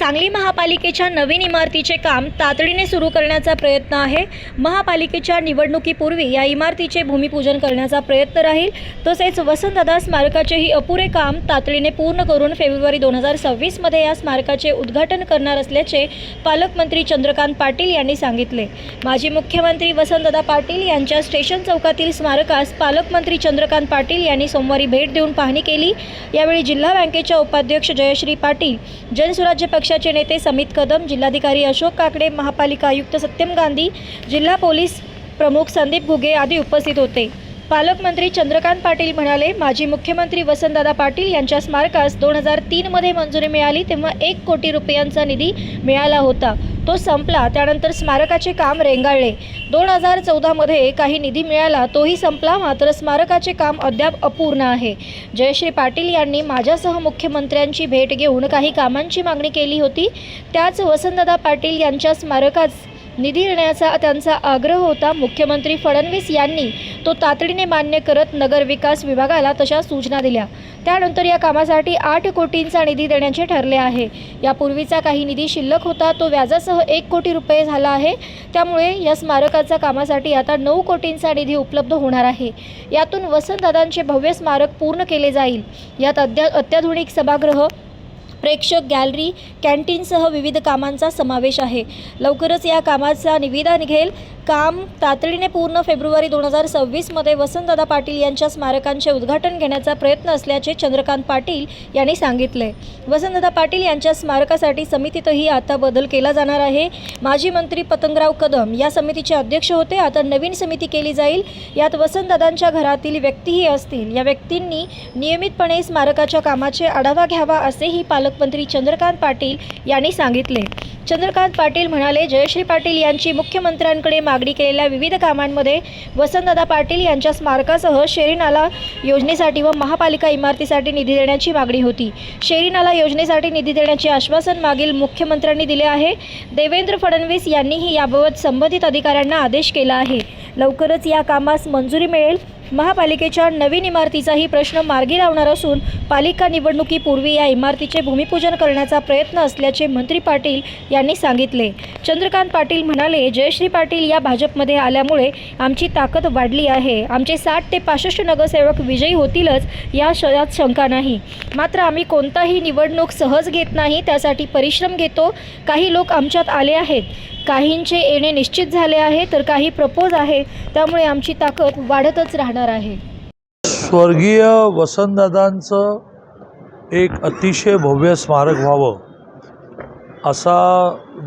सांगली महापालिकेच्या नवीन इमारतीचे काम तातडीने सुरू करण्याचा प्रयत्न आहे. महापालिकेच्या निवडणुकीपूर्वी या इमारतीचे भूमिपूजन करण्याचा प्रयत्न राहील. तसेच वसंतदादा स्मारकाचेही अपुरे काम तातडीने पूर्ण करून फेब्रुवारी दोन हजार सव्वीसमध्ये या स्मारकाचे उद्घाटन करणार असल्याचे पालकमंत्री चंद्रकांत पाटील यांनी सांगितले. माजी मुख्यमंत्री वसंतदादा पाटील यांच्या स्टेशन चौकातील स्मारकास पालकमंत्री चंद्रकांत पाटील यांनी सोमवारी भेट देऊन पाहणी केली. यावेळी जिल्हा बँकेच्या उपाध्यक्ष जयश्री पाटील जनसुराज्य पक्षाचे नेते समित कदम जिल्हाधिकारी अशोक काकडे महापालिका आयुक्त सत्यम गांधी जिल्हा पोलीस प्रमुख संदीप घुगे आदी उपस्थित होते. पालकमंत्री चंद्रकांत पाटील म्हणाले माजी मुख्यमंत्री वसंतदादा पाटील यांच्या स्मारकास दोन हजार तीनमध्ये मंजुरी मिळाली तेव्हा एक कोटी रुपयांचा निधी मिळाला होता. तो संपला त्यानंतर स्मारकाचे काम रेंगाळले. दोन हजार चौदामध्ये काही निधी मिळाला तोही संपला मात्र स्मारकाचे काम अद्याप अपूर्ण आहे. जयश्री पाटील यांनी माझ्यासह मुख्यमंत्र्यांची भेट घेऊन काही कामांची मागणी केली होती. त्याच वसंतदा पाटील यांच्या स्मारकास निधी देण्याचा त्यांचा आग्रह होता. मुख्यमंत्री फडणवीस यांनी तो तातडीने मान्य करत नगरविकास विभागाला तशा सूचना दिल्या. त्यानंतर या कामासाठी आठ कोटींचा निधी देण्याचे ठरले आहे. यापूर्वीचा काही निधी शिल्लक होता तो व्याजासह एक कोटी रुपये झाला आहे. त्यामुळे या स्मारकाचा कामासाठी आता नऊ कोटींचा निधी उपलब्ध होणार आहे. यातून वसंतदादांचे भव्य स्मारक पूर्ण केले जाईल. यात अद्या अत्याधुनिक सभागृह प्रेक्षक गॅलरी कॅन्टीनसह विविध कामांचा समावेश आहे. लवकरच या कामाचा निविदा निघेल. काम तातडीने पूर्ण फेब्रुवारी दोन हजार सव्वीसमध्ये वसंतदादा पाटील यांच्या स्मारकांचे उद्घाटन घेण्याचा प्रयत्न असल्याचे चंद्रकांत पाटील यांनी सांगितले. वसंतदादा पाटील यांच्या स्मारकासाठी समितीतही आता बदल केला जाणार आहे. माजी मंत्री पतंगराव कदम या समितीचे अध्यक्ष होते. आता नवीन समिती केली जाईल. यात वसंतदादांच्या घरातील व्यक्तीही असतील. या व्यक्तींनी नियमितपणे स्मारकाच्या कामाचे आढावा घ्यावा असेही पालक पालकमंत्री चंद्रकांत पाटील यांनी सांगितले. चंद्रकांत पाटील म्हणाले जयश्री पाटील यांची मुख्यमंत्र्यांकडे मागणी केलेल्या विविध कामांमध्ये वसंतदादा पाटील यांच्या स्मारकासह शेरीनाला योजनेसाठी व महापालिका इमारतीसाठी निधी देण्याची मागणी होती. शेरी नाला योजनेसाठी निधी देण्याचे आश्वासन मागील मुख्यमंत्र्यांनी दिले आहे. देवेंद्र फडणवीस यांनीही याबाबत संबंधित अधिकाऱ्यांना आदेश केला आहे. लवकरच या कामास मंजुरी मिळेल. महापालिकेच्या नवीन इमारतीचाही प्रश्न मार्गी लावणार असून पालिका निवडणुकीपूर्वी या इमारतीचे भूमिपूजन करण्याचा प्रयत्न असल्याचे मंत्री पाटील यांनी सांगितले. चंद्रकांत पाटील म्हणाले जयश्री पाटील या भाजपमध्ये आल्यामुळे आमची ताकद वाढली आहे. आमचे साठ ते पासष्ट नगरसेवक विजयी होतीलच या श- शंका नाही. मात्र आम्ही कोणताही निवडणूक सहज घेत नाही त्यासाठी परिश्रम घेतो. काही लोक आमच्यात आले आहेत. काहींचे येणे निश्चित झाले आहे तर काही प्रपोज आहे. त्यामुळे आमची ताकद वाढतच राहणार आहे. स्वर्गीय वसंतदादांचं एक अतिशय भव्य स्मारक व्हावं असा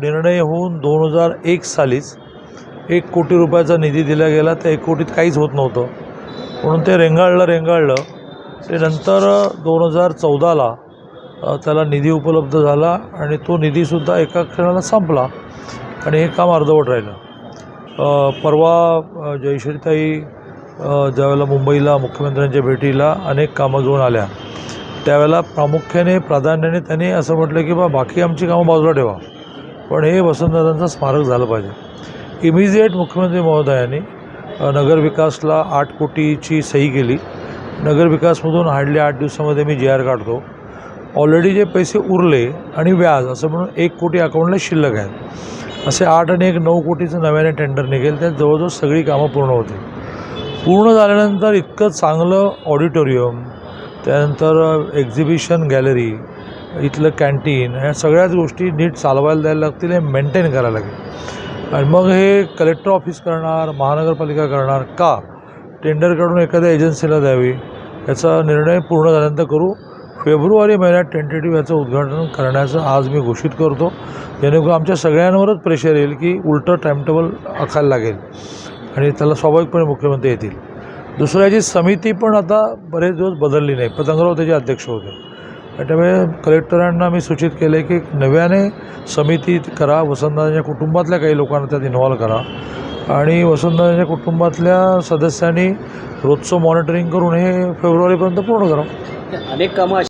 निर्णय होऊन दोन हजार एक सालीच एक कोटी रुपयाचा निधी दिला गेला. त्या एक कोटीत काहीच होत नव्हतं. म्हणून ते रेंगाळलं रेंगाळलं. ते नंतर दोन हजार चौदाला त्याला निधी उपलब्ध झाला आणि तो निधीसुद्धा एका क्षणाला संपला आणि हे काम अर्धवट राहिलं. परवा जयश्रीताई ज्यावेळेला मुंबईला मुख्यमंत्र्यांच्या भेटीला अनेक कामं घेऊन आल्या त्यावेळेला प्रामुख्याने प्राधान्याने त्यांनी असं म्हटलं की बा बाकी आमची कामं बाजूला ठेवा. पण हे वसंतदादांचं स्मारक झालं पाहिजे. इमिजिएट मुख्यमंत्री महोदयांनी नगरविकासला आठ कोटीची सही केली. नगरविकासमधून हार्डली आठ दिवसामध्ये मी जी आर काढतो. ऑलरेडी जे पैसे उरले आणि व्याज असं म्हणून एक कोटी अकाउंटला शिल्लक आहेत. असे आठ आणि एक नऊ कोटीचं नव्याने टेंडर निघेल त्यात जवळजवळ सगळी कामं पूर्ण होतील. पूर्ण झाल्यानंतर इतकं चांगलं ऑडिटोरियम त्यानंतर एक्झिबिशन गॅलरी इथलं कॅन्टीन ह्या सगळ्याच गोष्टी नीट चालवायला द्यायला लागतील हे मेंटेन करायला लागेल. आणि मग हे कलेक्टर ऑफिस करणार महानगरपालिका करणार का? टेंडर काढून एखाद्या एजन्सीला द्यावी याचा निर्णय पूर्ण झाल्यानंतर करू. फेब्रुवारी महिन्यात टेंटेटिव्ह याचं उद्घाटन करण्याचं आज मी घोषित करतो. जेणेकरून आमच्या सगळ्यांवरच प्रेशर येईल की उलटं टाईमटेबल आखायला लागेल. आणि त्याला स्वाभाविकपणे मुख्यमंत्री येतील. दुसरं याची समिती पण आता बरेच दिवस बदलली नाही. पतंगराव त्याचे अध्यक्ष होते. त्यामुळे कलेक्टरांना मी सूचित केलं आहे की नव्याने समिती करा वसंतदादांच्या कुटुंबातल्या काही लोकांना त्यात इन्व्हॉल्व करा. आणि वसंतदादांच्या कुटुंबातल्या सदस्यांनी रोजचं मॉनिटरिंग करून हे फेब्रुवारीपर्यंत पूर्ण करा. अनेक कामं